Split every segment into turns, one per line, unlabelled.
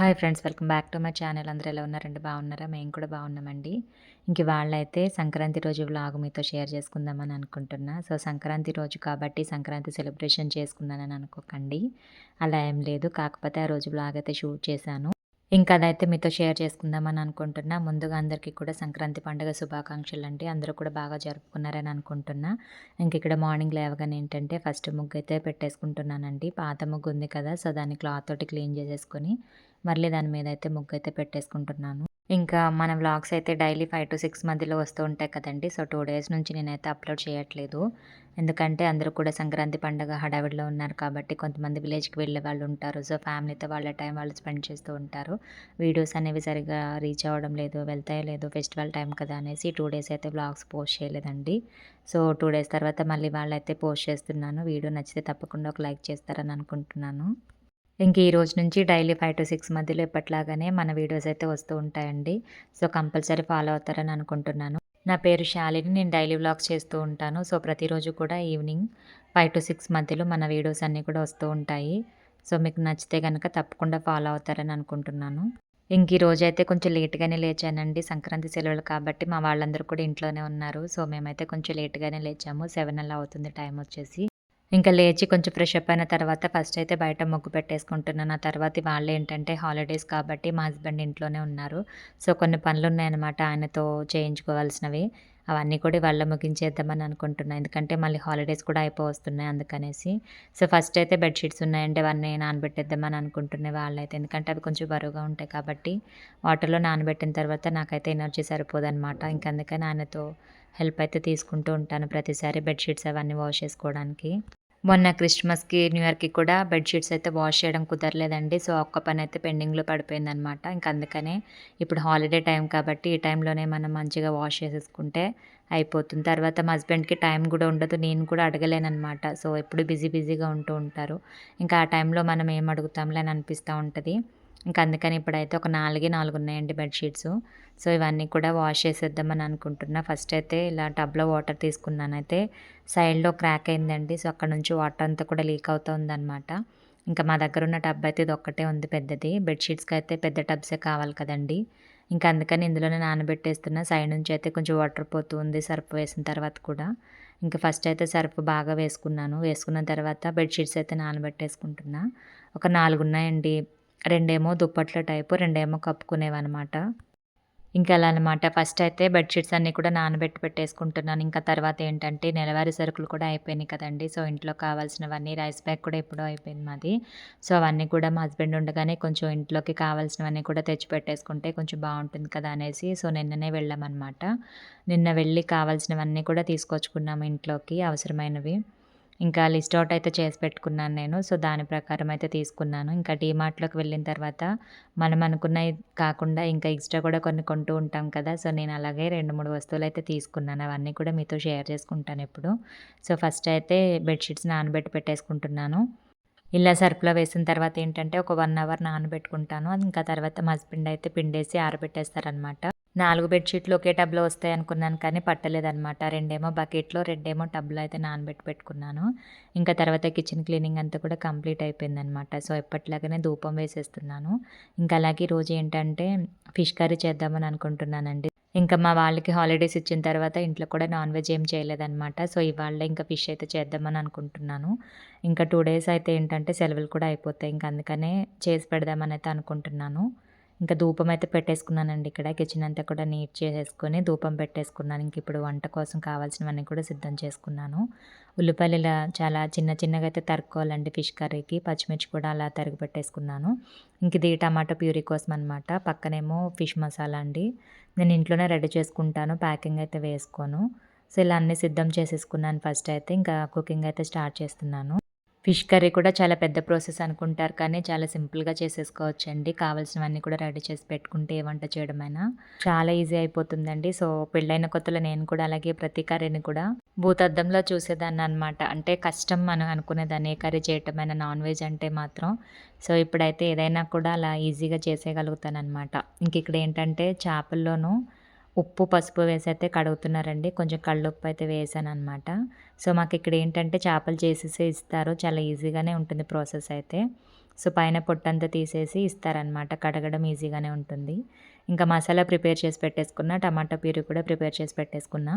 Hi friends welcome back to my channel. అందరూ ఎలా ఉన్నారండి బాగున్నారా? మేము కూడా బాగున్నామండి. ఇంక వాళ్ళైతే సంక్రాంతి రోజు వ్లాగ్ మీతో షేర్ చేసుకుందామని అనుకుంటున్నా. సో సంక్రాంతి రోజు కాబట్టి సంక్రాంతి సెలబ్రేషన్ చేసుకున్నానని అనుకోకండి. అలా ఏం లేదు. కాకపోతే ఆ రోజు వ్లాగ్ అయితే షూట్ చేశాను. ఇంకా అదైతే మీతో షేర్ చేసుకుందామని అనుకుంటున్నా. ముందుగా అందరికీ కూడా సంక్రాంతి పండుగ శుభాకాంక్షలు అండి అందరూ కూడా బాగా జరుపుకున్నారని అనుకుంటున్నా. ఇంక ఇక్కడ మార్నింగ్ లేవగానే ఏంటంటే ఫస్ట్ ముగ్గు అయితే పెట్టేసుకుంటున్నానండి. పాత ముగ్గు ఉంది కదా సో దాన్ని క్లాత్ తోటి క్లీన్ చేసేసుకొని మళ్ళీ దాని మీద అయితే ముగ్గు అయితే పెట్టేసుకుంటున్నాను. ఇంకా మన వ్లాగ్స్ అయితే డైలీ ఫైవ్ టు సిక్స్ మధ్యలో వస్తూ ఉంటాయి కదండి. సో టూ డేస్ నుంచి నేనైతే అప్లోడ్ చేయట్లేదు. ఎందుకంటే అందరూ కూడా సంక్రాంతి పండుగ హడావిడిలో ఉన్నారు కాబట్టి కొంతమంది విలేజ్కి వెళ్ళే వాళ్ళు ఉంటారు. సో ఫ్యామిలీతో వాళ్ళ టైం వాళ్ళు స్పెండ్ చేస్తూ ఉంటారు. వీడియోస్ అనేవి సరిగ్గా రీచ్ అవ్వడం లేదు వెళ్తాయో లేదు ఫెస్టివల్ టైం కదా అనేసి టూ డేస్ అయితే వ్లాగ్స్ పోస్ట్ చేయలేదండి. సో టూ డేస్ తర్వాత మళ్ళీ వాళ్ళైతే పోస్ట్ చేస్తున్నాను. వీడియో నచ్చితే తప్పకుండా ఒక లైక్ చేస్తారని అనుకుంటున్నాను. ఇంక ఈ రోజు నుంచి డైలీ ఫైవ్ టు సిక్స్ మధ్యలో ఎప్పట్లాగానే మన వీడియోస్ అయితే వస్తూ ఉంటాయండి. సో కంపల్సరీ ఫాలో అవుతారని అనుకుంటున్నాను. నా పేరు శాలిని నేను డైలీ వ్లాగ్స్ చేస్తూ ఉంటాను. సో ప్రతిరోజు కూడా ఈవినింగ్ ఫైవ్ టు సిక్స్ మధ్యలో మన వీడియోస్ అన్నీ కూడా వస్తూ ఉంటాయి. సో మీకు నచ్చితే కనుక తప్పకుండా ఫాలో అవుతారని అనుకుంటున్నాను. ఇంక ఈ రోజు అయితే కొంచెం లేట్గానే లేచానండి. సంక్రాంతి సెలవులు కాబట్టి మా వాళ్ళందరూ కూడా ఇంట్లోనే ఉన్నారు. సో మేమైతే కొంచెం లేట్గానే లేచాము. సెవెన్ అలా అవుతుంది టైం వచ్చేసి. ఇంకా లేచి కొంచెం ఫ్రెష్ అప్ అయిన తర్వాత ఫస్ట్ అయితే బయట మొగ్గు పెట్టేసుకుంటున్నాను. ఆ తర్వాత వాళ్ళు ఏంటంటే హాలిడేస్ కాబట్టి మా హస్బెండ్ ఇంట్లోనే ఉన్నారు. సో కొన్ని పనులు ఉన్నాయన్నమాట ఆయనతో చేయించుకోవాల్సినవి. అవన్నీ కూడా వాళ్ళ ముగించేద్దామని అనుకుంటున్నాను ఎందుకంటే మళ్ళీ హాలిడేస్ కూడా అయిపోవస్తున్నాయి అందుకనేసి. సో ఫస్ట్ అయితే బెడ్షీట్స్ ఉన్నాయంటే అవన్నీ నానబెట్టేద్దామని అనుకుంటున్నాయి వాళ్ళైతే. ఎందుకంటే అవి కొంచెం బరువుగా ఉంటాయి కాబట్టి వాటర్లో నానబెట్టిన తర్వాత నాకైతే ఎనర్జీ సరిపోదనమాట ఇంక అందుకని ఆయనతో హెల్ప్ అయితే తీసుకుంటూ ఉంటాను ప్రతిసారి బెడ్షీట్స్ అవన్నీ వాష్ చేసుకోవడానికి. మొన్న క్రిస్మస్కి న్యూ ఇయర్కి కూడా బెడ్షీట్స్ అయితే వాష్ చేయడం కుదరలేదండి. సో ఒక్క పని అయితే పెండింగ్లో పడిపోయిందనమాట. ఇంక అందుకనే ఇప్పుడు హాలిడే టైం కాబట్టి ఈ టైంలోనే మనం మంచిగా వాష్ చేసేసుకుంటే అయిపోతుంది. తర్వాత మా హస్బెండ్కి టైం కూడా ఉండదు. నేను కూడా అడగలేనమాట సో ఎప్పుడు బిజీ బిజీగా ఉంటూ ఉంటారు. ఇంకా ఆ టైంలో మనం ఏం అడుగుతాంలే అని అనిపిస్తూ ఉంటుంది. ఇంకా అందుకని ఇప్పుడైతే ఒక నాలుగే నాలుగు ఉన్నాయండి బెడ్షీట్స్ సో ఇవన్నీ కూడా వాష్ చేసేద్దామని అనుకుంటున్నా. ఫస్ట్ అయితే ఇలా టబ్లో వాటర్ తీసుకున్నాను. అయితే సైడ్లో క్రాక్ అయిందండి. సో అక్కడ నుంచి వాటర్ అంతా కూడా లీక్ అవుతూ ఉందన్నమాట. ఇంకా మా దగ్గర ఉన్న టబ్ అయితే ఇది ఒక్కటే ఉంది పెద్దది. బెడ్షీట్స్కి అయితే పెద్ద టబ్సే కావాలి కదండి. ఇంకా అందుకని ఇందులోనే నానబెట్టేస్తున్నా. సైడ్ నుంచి అయితే కొంచెం వాటర్ పోతూ ఉంది. సర్ఫ్ వేసిన తర్వాత కూడా. ఇంకా ఫస్ట్ అయితే సర్ఫ్ బాగా వేసుకున్నాను. వేసుకున్న తర్వాత బెడ్షీట్స్ అయితే నానబెట్టేసుకుంటున్నా. ఒక నాలుగు ఉన్నాయండి. రెండేమో దుప్పట్ల టైపు రెండేమో కప్పుకునేవన్నమాట. ఇంకా అలా అనమాట ఫస్ట్ అయితే బెడ్షీట్స్ అన్నీ కూడా నానబెట్టి పెట్టేసుకుంటున్నాను. ఇంకా తర్వాత ఏంటంటే నెలవారీ సరుకులు కూడా అయిపోయినాయి కదండి. సో ఇంట్లో కావాల్సినవన్నీ రైస్ బ్యాగ్ కూడా ఎప్పుడో అయిపోయింది మాది. సో అవన్నీ కూడా మా హస్బెండ్ ఉండగానే కొంచెం ఇంట్లోకి కావాల్సినవన్నీ కూడా తెచ్చి పెట్టేసుకుంటే కొంచెం బాగుంటుంది కదా అనేసి సో నిన్ననే వెళ్ళామన్నమాట. నిన్న వెళ్ళి కావాల్సినవన్నీ కూడా తీసుకొచ్చుకున్నాము ఇంట్లోకి అవసరమైనవి. ఇంకా లిస్ట్ అవుట్ అయితే చేసి పెట్టుకున్నాను నేను. సో దాని ప్రకారం అయితే తీసుకున్నాను. ఇంకా డీమార్ట్లోకి వెళ్ళిన తర్వాత మనం అనుకున్నవి కాకుండా ఇంకా ఎక్స్ట్రా కూడా కొన్ని కొంటూ ఉంటాం కదా. సో నేను అలాగే రెండు మూడు వస్తువులు అయితే తీసుకున్నాను. అవన్నీ కూడా మీతో షేర్ చేసుకుంటాను ఇప్పుడు సో ఫస్ట్ అయితే బెడ్షీట్స్ నానబెట్టి పెట్టేసుకుంటున్నాను. ఇలా సర్ఫ్లో వేసిన తర్వాత ఏంటంటే ఒక వన్ అవర్ నానబెట్టుకుంటాను. ఇంకా తర్వాత మా హస్బెండ్ అయితే పిండేసి ఆరబెట్టేస్తారనమాట నాలుగు బెడ్షీట్లు ఒకే టబ్లో వస్తాయి అనుకున్నాను కానీ పట్టలేదనమాట రెండేమో బకెట్లో రెండేమో టబ్లో అయితే నానబెట్టి పెట్టుకున్నాను. ఇంకా తర్వాత కిచెన్ క్లీనింగ్ అంతా కూడా కంప్లీట్ అయిపోయిందనమాట సో ఎప్పటిలాగానే ధూపం వేసేస్తున్నాను. ఇంకా అలాగే రోజు ఏంటంటే ఫిష్ కర్రీ చేద్దామని అనుకుంటున్నానండి. ఇంకా మా వాళ్ళకి హాలిడేస్ ఇచ్చిన తర్వాత ఇంట్లో కూడా నాన్ వెజ్ ఏం చేయలేదన్నమాట. సో ఇవాళ ఇంకా ఫిష్ అయితే చేద్దామని అనుకుంటున్నాను. ఇంకా టూ డేస్ అయితే ఏంటంటే సెలవులు కూడా అయిపోతాయి. ఇంకా అందుకనే చేసి పెడదామని అయితే అనుకుంటున్నాను. ఇంకా ధూపం అయితే పెట్టేసుకున్నానండి ఇక్కడ. కిచెన్ అంతా కూడా నీట్ చేసేసుకొని ధూపం పెట్టేసుకున్నాను. ఇంక ఇప్పుడు వంట కోసం కావాల్సినవన్నీ కూడా సిద్ధం చేసుకున్నాను. ఉల్లిపాయలు ఇలా చాలా చిన్న చిన్నగా అయితే తరుక్కోవాలండి ఫిష్ కర్రీకి. పచ్చిమిర్చి కూడా అలా తరిగి పెట్టేసుకున్నాను. ఇంక ఇది టమాటో ప్యూరీ కోసం అనమాట పక్కనేమో ఫిష్ మసాలా అండి. నేను ఇంట్లోనే రెడీ చేసుకుంటాను. ప్యాకింగ్ అయితే వేసుకోను. సో ఇలా అన్నీ సిద్ధం చేసేసుకున్నాను ఫస్ట్ అయితే. ఇంకా కుకింగ్ అయితే స్టార్ట్ చేస్తున్నాను. ఫిష్ కర్రీ కూడా చాలా పెద్ద ప్రాసెస్ అనుకుంటారు కానీ చాలా సింపుల్గా చేసేసుకోవచ్చండి. కావాల్సినవన్నీ కూడా రెడీ చేసి పెట్టుకుంటే ఏ వంట చేయడమైనా చాలా ఈజీ అయిపోతుందండి. సో పెళ్ళైన కొత్తలో నేను కూడా అలాగే ప్రతి కర్రీని కూడా భూతద్దంలో చూసేదాన్ని అనమాట అంటే కష్టం మనం అనుకునేదాన్ని ఏ కర్రీ చేయటమైనా నాన్ వెజ్ అంటే మాత్రం. సో ఇప్పుడైతే ఏదైనా కూడా అలా ఈజీగా చేసేయగలుగుతాను అనమాట ఇంక ఇక్కడ ఏంటంటే చేపల్లోనూ ఉప్పు పసుపు వేసి అయితే కడుగుతున్నారండి. కొంచెం కళ్ళుప్పు అయితే వేసాను అనమాట సో మాకు ఇక్కడ ఏంటంటే చేపలు చేసేసి ఇస్తారు. చాలా ఈజీగానే ఉంటుంది ప్రాసెస్ అయితే. సో పైన పొట్టంతా తీసేసి ఇస్తారనమాట కడగడం ఈజీగానే ఉంటుంది. ఇంకా మసాలా ప్రిపేర్ చేసి పెట్టేసుకున్న టమాటా ప్యూరీ కూడా ప్రిపేర్ చేసి పెట్టేసుకున్నా.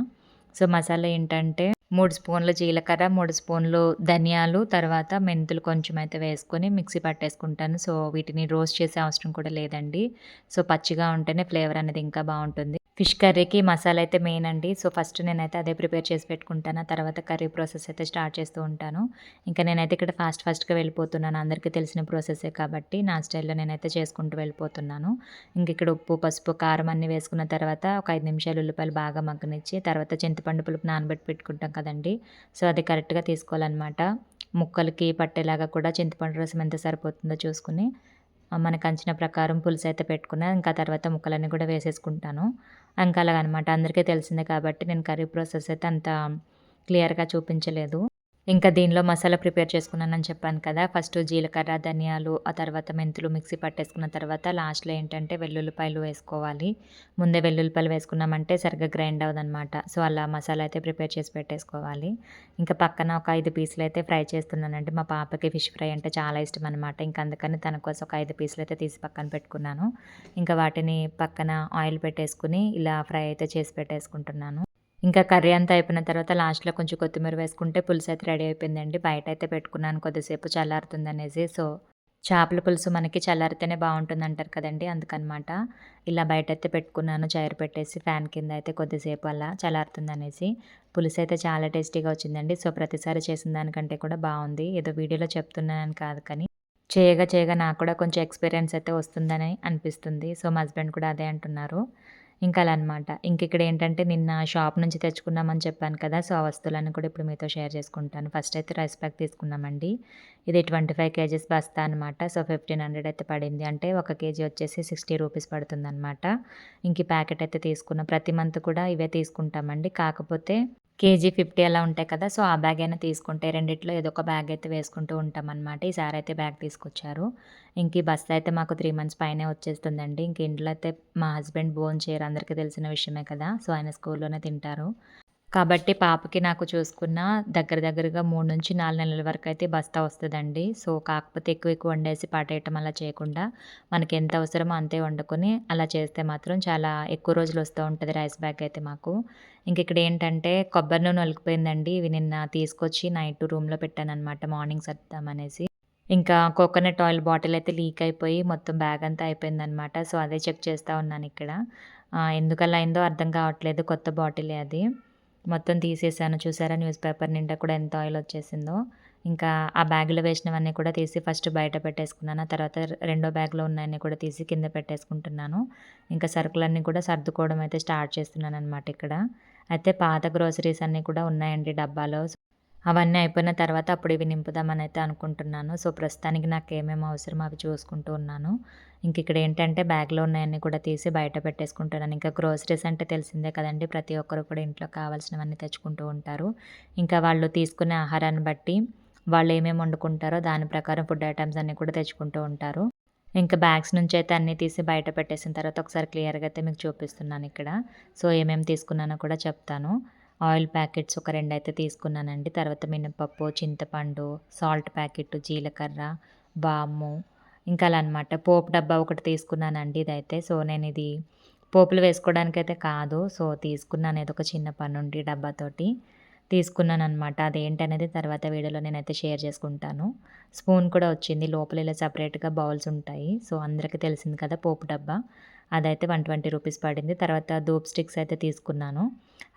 సో మసాలా ఏంటంటే మూడు స్పూన్లు జీలకర్ర మూడు స్పూన్లు ధనియాలు తర్వాత మెంతులు కొంచెం అయితే వేసుకొని మిక్సీ పట్టేసుకుంటాను. సో వీటిని రోస్ట్ చేసే అవసరం కూడా లేదండి. సో పచ్చిగా ఉంటేనే ఫ్లేవర్ అనేది ఇంకా బాగుంటుంది. ఫిష్ కర్రీకి మసాలా అయితే మెయిన్ అండి. సో ఫస్ట్ నేనైతే అదే ప్రిపేర్ చేసి పెట్టుకుంటాను. తర్వాత కర్రీ ప్రాసెస్ అయితే స్టార్ట్ చేస్తూ ఉంటాను. ఇంకా నేనైతే ఇక్కడ ఫాస్ట్ ఫాస్ట్గా వెళ్ళిపోతున్నాను. అందరికీ తెలిసిన ప్రాసెసే కాబట్టి నా స్టైల్లో నేనైతే చేసుకుంటూ వెళ్ళిపోతున్నాను. ఇంక ఇక్కడ ఉప్పు పసుపు కారం అన్నీ వేసుకున్న తర్వాత ఒక ఐదు నిమిషాలు ఉల్లిపాయలు బాగా మగ్గనిచ్చి తర్వాత చింతపండు పులుపు నానబెట్టి పెట్టుకుంటాం కదండి. సో అది కరెక్ట్గా తీసుకోవాలన్నమాట. ముక్కలకి పట్టేలాగా కూడా చింతపండు రసం ఎంత సరిపోతుందో చూసుకుని మనకు అంచిన ప్రకారం పులుసు అయితే పెట్టుకున్నా ఇంకా తర్వాత ముక్కలన్నీ కూడా వేసేసుకుంటాను. ఇంకా అలాగనమాట. అందరికీ తెలిసిందే కాబట్టి నేను కర్రీ ప్రాసెస్ అయితే అంత క్లియర్గా చూపించలేదు. ఇంకా దీనిలో మసాలా ప్రిపేర్ చేసుకున్నానని చెప్పాను కదా. ఫస్ట్ జీలకర్ర ధనియాలు ఆ తర్వాత మెంతులు మిక్సీ పట్టేసుకున్న తర్వాత లాస్ట్లో ఏంటంటే వెల్లుల్లిపాయలు వేసుకోవాలి. ముందే వెల్లుల్లిపాయలు వేసుకున్నామంటే సరిగ్గా గ్రైండ్ అవ్వదనమాట సో అలా మసాలా అయితే ప్రిపేర్ చేసి పెట్టేసుకోవాలి. ఇంకా పక్కన ఒక ఐదు పీసులు అయితే ఫ్రై చేస్తున్నానంటే మా పాపకి ఫిష్ ఫ్రై అంటే చాలా ఇష్టం అనమాట ఇంకా అందుకని తన కోసం ఒక ఐదు పీసులు అయితే తీసి పక్కన పెట్టుకున్నాను. ఇంకా వాటిని పక్కన ఆయిల్ పెట్టేసుకుని ఇలా ఫ్రై అయితే చేసి పెట్టేసుకుంటున్నాను. ఇంకా కర్రీ అంతా అయిపోయిన తర్వాత లాస్ట్లో కొంచెం కొత్తిమీర వేసుకుంటే పులుసు అయితే రెడీ అయిపోయిందండి. బయట అయితే పెట్టుకున్నాను కొద్దిసేపు చల్లారుతుంది అనేసి. సో చేపల పులుసు మనకి చల్లారితేనే బాగుంటుంది అంటారు కదండి అందుకనమాట. ఇలా బయట అయితే పెట్టుకున్నాను చైర్ పెట్టేసి ఫ్యాన్ కింద అయితే కొద్దిసేపు అలా చల్లారుతుంది అనేసి. పులుసు అయితే చాలా టేస్టీగా వచ్చిందండి. సో ప్రతిసారి చేసిన దానికంటే కూడా బాగుంది. ఏదో వీడియోలో చెప్తున్నానని కాదు కానీ చేయగా చేయగా నాకు కూడా కొంచెం ఎక్స్పీరియన్స్ అయితే వస్తుందని అనిపిస్తుంది. సో మా హస్బెండ్ కూడా అదే అంటున్నారు. ఇంకా అలా అనమాట ఇంక ఇక్కడ ఏంటంటే నిన్న షాప్ నుంచి తెచ్చుకున్నామని చెప్పాను కదా సో ఆ వస్తువులన్నీ కూడా ఇప్పుడు మీతో షేర్ చేసుకుంటాను. ఫస్ట్ అయితే రైస్ ప్యాక్ తీసుకున్నామండి. ఇది ట్వంటీ ఫైవ్ కేజీస్ బస్తా అనమాట. సో ఫిఫ్టీన్ హండ్రెడ్ అయితే పడింది. అంటే ఒక కేజీ వచ్చేసి సిక్స్టీ రూపీస్ పడుతుంది అనమాట ఇంక ప్యాకెట్ అయితే తీసుకున్నాం. ప్రతి మంత్ కూడా ఇవే తీసుకుంటామండి. కాకపోతే కేజీ ఫిఫ్టీ అలా ఉంటాయి కదా సో ఆ బ్యాగ్ అయినా తీసుకుంటే రెండిట్లో ఏదో ఒక బ్యాగ్ అయితే వేసుకుంటూ ఉంటాం అనమాట ఈసారి అయితే బ్యాగ్ తీసుకొచ్చారు. ఇంక ఈ బస్సు అయితే మాకు త్రీ మంత్స్ పైనే వచ్చేస్తుందండి. ఇంక ఇంట్లో అయితే మా హస్బెండ్ బోన్ చేయరు అందరికీ తెలిసిన విషయమే కదా సో ఆయన స్కూల్లోనే తింటారు. కాబట్టి పాపకి నాకు చూసుకున్న దగ్గర దగ్గరగా మూడు నుంచి నాలుగు నెలల వరకు అయితే బస్తా వస్తుందండి. సో కాకపోతే ఎక్కువ ఎక్కువ వండేసి పాటేయటం అలా చేయకుండా మనకి ఎంత అవసరమో అంతే వండుకొని అలా చేస్తే మాత్రం చాలా ఎక్కువ రోజులు వస్తూ ఉంటుంది రైస్ బ్యాగ్ అయితే మాకు. ఇంక ఇక్కడ ఏంటంటే కొబ్బరి నూనె ఒలికిపోయిందండి. ఇవి నిన్న తీసుకొచ్చి నైట్ రూమ్లో పెట్టానమాట మార్నింగ్ సర్దామనేసి ఇంకా కోకోనట్ ఆయిల్ బాటిల్ అయితే లీక్ అయిపోయి మొత్తం బ్యాగ్ అంతా అయిపోయిందనమాట సో అదే చెక్ చేస్తూ ఉన్నాను ఇక్కడ. ఎందుకలా అయిందో అర్థం కావట్లేదు. కొత్త బాటిలే అది. మొత్తం తీసేసాను. చూసారా? న్యూస్ పేపర్ నిండా కూడా ఎంత ఆయిల్ వచ్చేసిందో. ఇంకా ఆ బ్యాగ్లో వేసినవన్నీ కూడా తీసి ఫస్ట్ బయట పెట్టేసుకున్నాను. తర్వాత రెండో బ్యాగ్లో ఉన్నాయన్నీ కూడా తీసి కింద పెట్టేసుకుంటున్నాను. ఇంకా సరుకులన్నీ కూడా సర్దుకోవడం అయితే స్టార్ట్ చేస్తున్నాను అనమాట ఇక్కడ. అయితే పాత గ్రోసరీస్ అన్నీ కూడా ఉన్నాయండి డబ్బాలో. అవన్నీ అయిపోయిన తర్వాత అప్పుడు ఇవి నింపుదామని అయితే అనుకుంటున్నాను. సో ప్రస్తుతానికి నాకు ఏమేమి అవసరం అవి చూసుకుంటూ ఉన్నాను. ఇంక ఇక్కడ ఏంటంటే బ్యాగ్లో ఉన్నాయన్నీ కూడా తీసి బయట పెట్టేసుకుంటున్నాను. ఇంకా గ్రోసరీస్ అంటే తెలిసిందే కదండి ప్రతి ఒక్కరు కూడా ఇంట్లో కావాల్సినవన్నీ తెచ్చుకుంటూ ఉంటారు. ఇంకా వాళ్ళు తీసుకునే ఆహారాన్ని బట్టి వాళ్ళు ఏమేమి వండుకుంటారో దాని ప్రకారం ఫుడ్ ఐటమ్స్ అన్నీ కూడా తెచ్చుకుంటూ ఉంటారు. ఇంకా బ్యాగ్స్ నుంచి అయితే అన్నీ తీసి బయట పెట్టేసిన తర్వాత ఒకసారి క్లియర్గా అయితే మీకు చూపిస్తున్నాను ఇక్కడ. సో ఏమేమి తీసుకున్నానో కూడా చెప్తాను. ఆయిల్ ప్యాకెట్స్ ఒక రెండు అయితే తీసుకున్నానండి. తర్వాత మినపప్పు చింతపండు సాల్ట్ ప్యాకెట్ జీలకర్ర బాము ఇంకా అలా అనమాట పోపు డబ్బా ఒకటి తీసుకున్నానండి ఇదైతే. సో నేను ఇది పోపులు వేసుకోవడానికి అయితే కాదు. సో తీసుకున్నాను ఏదో ఒక చిన్న పనుండి డబ్బాతోటి తీసుకున్నాను అనమాట అదేంటనేది తర్వాత వీడియోలో నేనైతే షేర్ చేసుకుంటాను. స్పూన్ కూడా వచ్చింది. లోపల ఇలా సపరేట్గా బౌల్స్ ఉంటాయి. సో అందరికీ తెలిసింది కదా పోపు డబ్బా. అదైతే వన్ ట్వంటీ రూపీస్ పడింది. తర్వాత ధూప్ స్టిక్స్ అయితే తీసుకున్నాను.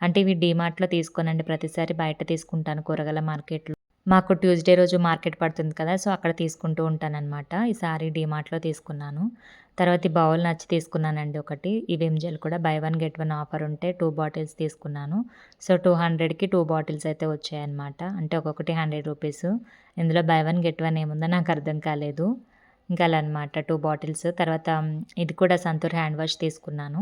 అంటే ఇవి డీమార్ట్లో తీసుకోనండి. ప్రతిసారి బయట తీసుకుంటాను కూరగాయల మార్కెట్లో. మాకు ట్యూస్డే రోజు మార్కెట్ పడుతుంది కదా సో అక్కడ తీసుకుంటూ ఉంటానన్నమాట. ఈసారి డీమార్ట్లో తీసుకున్నాను. తర్వాత ఈ బౌల్ నచ్చి తీసుకున్నానండి ఒకటి. ఈ విమ్జెల్ కూడా buy one get one offer ఉంటే టూ బాటిల్స్ తీసుకున్నాను. సో టూ హండ్రెడ్కి టూ బాటిల్స్ అయితే వచ్చాయన్నమాట. అంటే ఒక్కొక్కటి హండ్రెడ్ రూపీస్. ఇందులో బై వన్ గెట్ వన్ ఏముందో నాకు అర్థం కాలేదు. ఇంకా అలా అనమాట టూ బాటిల్స్ తర్వాత ఇది కూడా సంతూర్ హ్యాండ్ వాష్ తీసుకున్నాను.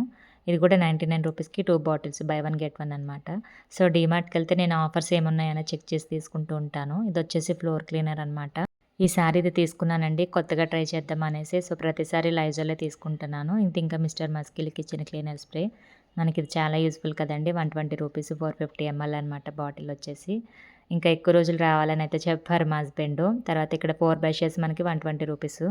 ఇది కూడా నైంటీ నైన్ రూపీస్కి two bottles buy one get one అనమాట సో డీమార్ట్కి వెళ్తే నేను ఆఫర్స్ ఏమున్నాయని చెక్ చేసి తీసుకుంటూ ఉంటాను. ఇది వచ్చేసి ఫ్లోర్ క్లీనర్ అనమాట ఈసారి ఇది తీసుకున్నానండి. కొత్తగా ట్రై చేద్దాం అనేసి. సో ప్రతిసారి లైజోలే తీసుకుంటున్నాను. ఇంత ఇంకా మిస్టర్ మస్కిల్కి ఇచ్చిన క్లీనర్ స్ప్రే మనకి ఇది చాలా యూస్ఫుల్ కదండి. One twenty rupees four fifty ML అనమాట బాటిల్ వచ్చేసి. ఇంకా ఎక్కువ రోజులు రావాలని అయితే చెప్పారు మా హస్బెండ్ తర్వాత ఇక్కడ ఫోర్ బ్రషెస్ మనకి వన్ ట్వంటీ రూపీస్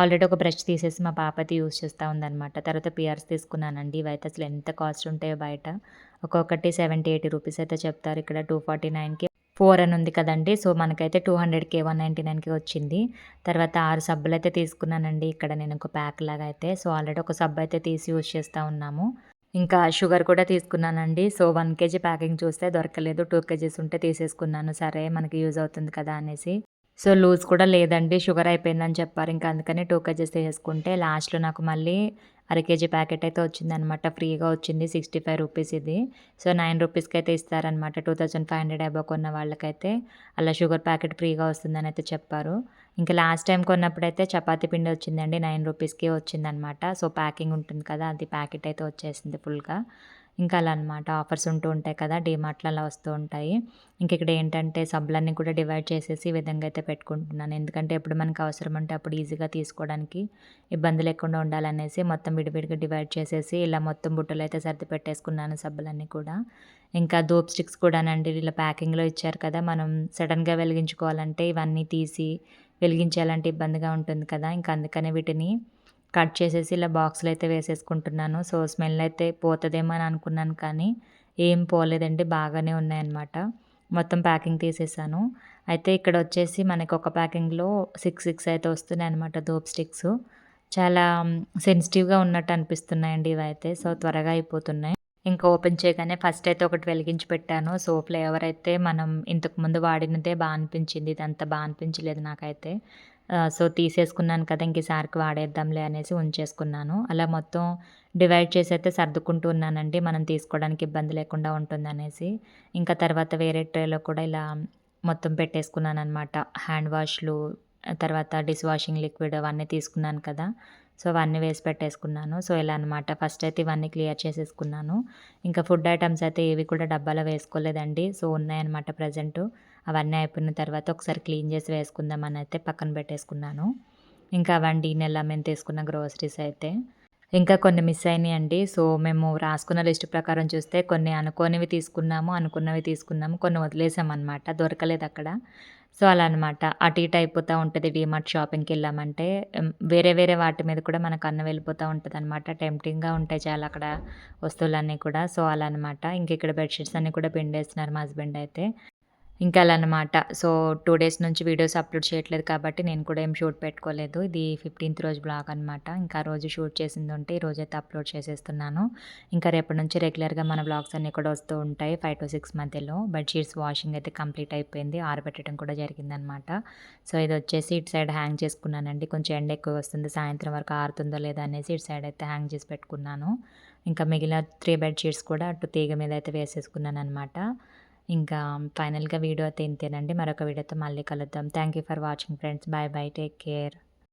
ఆల్రెడీ ఒక బ్రష్ తీసేసి మా పాప అయితే యూస్ చేస్తూ ఉందన్నమాట. తర్వాత పియర్స్ తీసుకున్నానండి. ఇవైతే అసలు ఎంత కాస్ట్ ఉంటాయో బయట. ఒక్కొక్కటి సెవెంటీ ఎయిటీ రూపీస్ అయితే చెప్తారు. ఇక్కడ టూ ఫార్టీ నైన్కి ఫోర్ అని ఉంది కదండి. సో మనకైతే టూ హండ్రెడ్కి వన్ నైంటీ నైన్కి వచ్చింది. తర్వాత ఆరు సబ్బులు అయితే తీసుకున్నానండి. ఇక్కడ నేను ఒక ప్యాక్ లాగా అయితే. సో ఆల్రెడీ ఒక సబ్బు అయితే తీసి యూస్ చేస్తూ ఉన్నాము. ఇంకా షుగర్ కూడా తీసుకున్నానండి. సో వన్ కేజీ ప్యాకింగ్ చూస్తే దొరకలేదు. టూ కేజీస్ ఉంటే తీసేసుకున్నాను. సరే మనకి యూజ్ అవుతుంది కదా అనేసి. సో లూజ్ కూడా లేదండి. షుగర్ అయిపోయిందని చెప్పారు. ఇంకా అందుకని టూ కేజెస్ వేసుకుంటే లాస్ట్లో నాకు మళ్ళీ అర కేజీ ప్యాకెట్ అయితే వచ్చిందనమాట ఫ్రీగా వచ్చింది సిక్స్టీ ఫైవ్ రూపీస్ ఇది. సో నైన్ రూపీస్కి అయితే ఇస్తారనమాట two thousand five hundred above కొన్న వాళ్ళకైతే. అలా షుగర్ ప్యాకెట్ ఫ్రీగా వస్తుందని అయితే చెప్పారు. ఇంకా లాస్ట్ టైం కొన్నప్పుడైతే చపాతీ పిండి వచ్చిందండి. నైన్ రూపీస్కి వచ్చిందనమాట సో ప్యాకింగ్ ఉంటుంది కదా అది ప్యాకెట్ అయితే వచ్చేసింది ఫుల్గా. ఇంకా అలా అనమాట ఆఫర్స్ ఉంటూ ఉంటాయి కదా డీమార్ట్లో అలా వస్తూ ఉంటాయి. ఇంక ఇక్కడ ఏంటంటే సబ్బులన్నీ కూడా డివైడ్ చేసేసి ఈ విధంగా అయితే పెట్టుకుంటున్నాను. ఎందుకంటే ఎప్పుడు మనకు అవసరం ఉంటే అప్పుడు ఈజీగా తీసుకోవడానికి ఇబ్బంది లేకుండా ఉండాలనేసి మొత్తం విడివిడిగా డివైడ్ చేసేసి ఇలా మొత్తం బుట్టలు అయితే సర్ది పెట్టేసుకున్నాను సబ్బులన్నీ కూడా. ఇంకా ధూప్ స్టిక్స్ కూడానండి ఇలా ప్యాకింగ్లో ఇచ్చారు కదా మనం సడన్గా వెలిగించుకోవాలంటే ఇవన్నీ తీసి వెలిగించాలంటే ఇబ్బందిగా ఉంటుంది కదా ఇంకా అందుకనే వీటిని కట్ చేసేసి ఇలా బాక్స్లో అయితే వేసేసుకుంటున్నాను. సో స్మెల్ అయితే పోతుందేమో అని అనుకున్నాను కానీ ఏం పోలేదండి. బాగానే ఉన్నాయన్నమాట. మొత్తం ప్యాకింగ్ తీసేసాను. అయితే ఇక్కడ వచ్చేసి మనకి ఒక ప్యాకింగ్లో సిక్స్ సిక్స్ అయితే వస్తున్నాయి అనమాట దోప్ స్టిక్స్. చాలా సెన్సిటివ్గా ఉన్నట్టు అనిపిస్తున్నాయండి ఇవైతే. సో త్వరగా అయిపోతున్నాయి. ఇంకా ఓపెన్ చేయగానే ఫస్ట్ అయితే ఒకటి వెలిగించి పెట్టాను. సో ఫ్లేవర్ అయితే మనం ఇంతకు ముందు వాడినదే బాగా అనిపించింది. ఇదంతా బాగా అనిపించలేదు నాకైతే. సో తీసేసుకున్నాను కదా ఇంక సార్కి వాడేద్దాంలే అనేసి ఉంచేసుకున్నాను. అలా మొత్తం డివైడ్ చేసి అయితే సర్దుకుంటూ ఉన్నానండి మనం తీసుకోవడానికి ఇబ్బంది లేకుండా ఉంటుందనేసి ఇంకా తర్వాత వేరే ట్రేలో కూడా ఇలా మొత్తం పెట్టేసుకున్నాను అనమాట హ్యాండ్ వాష్లు తర్వాత డిష్ వాషింగ్ లిక్విడ్ అవన్నీ తీసుకున్నాను కదా సో అవన్నీ వేసి పెట్టేసుకున్నాను. సో ఇలా అనమాట ఫస్ట్ అయితే ఇవన్నీ క్లియర్ చేసేసుకున్నాను. ఇంకా ఫుడ్ ఐటమ్స్ అయితే ఏవి కూడా డబ్బాలో వేసుకోలేదండి సో ఉన్నాయన్నమాట ప్రజెంట్. అవన్నీ అయిపోయిన తర్వాత ఒకసారి క్లీన్ చేసి వేసుకుందామని అయితే పక్కన పెట్టేసుకున్నాను. ఇంకా అవండి నెల మేము తీసుకున్న గ్రోసరీస్ అయితే. ఇంకా కొన్ని మిస్ అయినాయండి. సో మేము రాసుకున్న లిస్ట్ ప్రకారం చూస్తే కొన్ని అనుకోనివి తీసుకున్నాము అనుకున్నవి తీసుకున్నాము కొన్ని వదిలేసామన్నమాట. దొరకలేదు అక్కడ. సో అలా అనమాట అటు ఇటు అయిపోతూ ఉంటుంది డిమార్ట్ షాపింగ్కి వెళ్ళామంటే వేరే వేరే వాటి మీద కూడా మనకు అన్న వెళ్ళిపోతూ ఉంటుంది అనమాట టెంప్టింగ్గా ఉంటాయి చాలా అక్కడ వస్తువులన్నీ కూడా. సో అలా అనమాట ఇంక ఇక్కడ బెడ్షీట్స్ అన్నీ కూడా పిండేస్తున్నారు మా హస్బెండ్ అయితే. ఇంకా అలా అనమాట సో టూ డేస్ నుంచి వీడియోస్ అప్లోడ్ చేయట్లేదు కాబట్టి నేను కూడా ఏం షూట్ పెట్టుకోలేదు. ఇది ఫిఫ్టీన్త్ రోజు బ్లాగ్ అనమాట ఇంకా రోజు షూట్ చేసింది ఉంటే ఈ రోజైతే అప్లోడ్ చేసేస్తున్నాను. ఇంకా రేపటి నుంచి రెగ్యులర్గా మన బ్లాగ్స్ అన్నీ కూడా వస్తూ ఉంటాయి ఫైవ్ టు సిక్స్ మధ్యలో. బెడ్షీట్స్ వాషింగ్ అయితే కంప్లీట్ అయిపోయింది. ఆరబెట్టడం కూడా జరిగిందనమాట సో ఇది వచ్చేసి ఇటు సైడ్ హ్యాంగ్ చేసుకున్నానండి. కొంచెం ఎండ ఎక్కువ వస్తుంది సాయంత్రం వరకు ఆరుతుందో లేదా అనేసి ఇటు సైడ్ అయితే హ్యాంగ్ చేసి పెట్టుకున్నాను. ఇంకా మిగిలిన త్రీ బెడ్షీట్స్ కూడా అటు తీగ మీద అయితే వేసేసుకున్నాను అనమాట ఇంకా ఫైనల్గా వీడియో అయితే ఇంతేనండి. మరొక వీడియోతో మళ్ళీ కలుద్దాం. Thank you for watching friends bye bye take care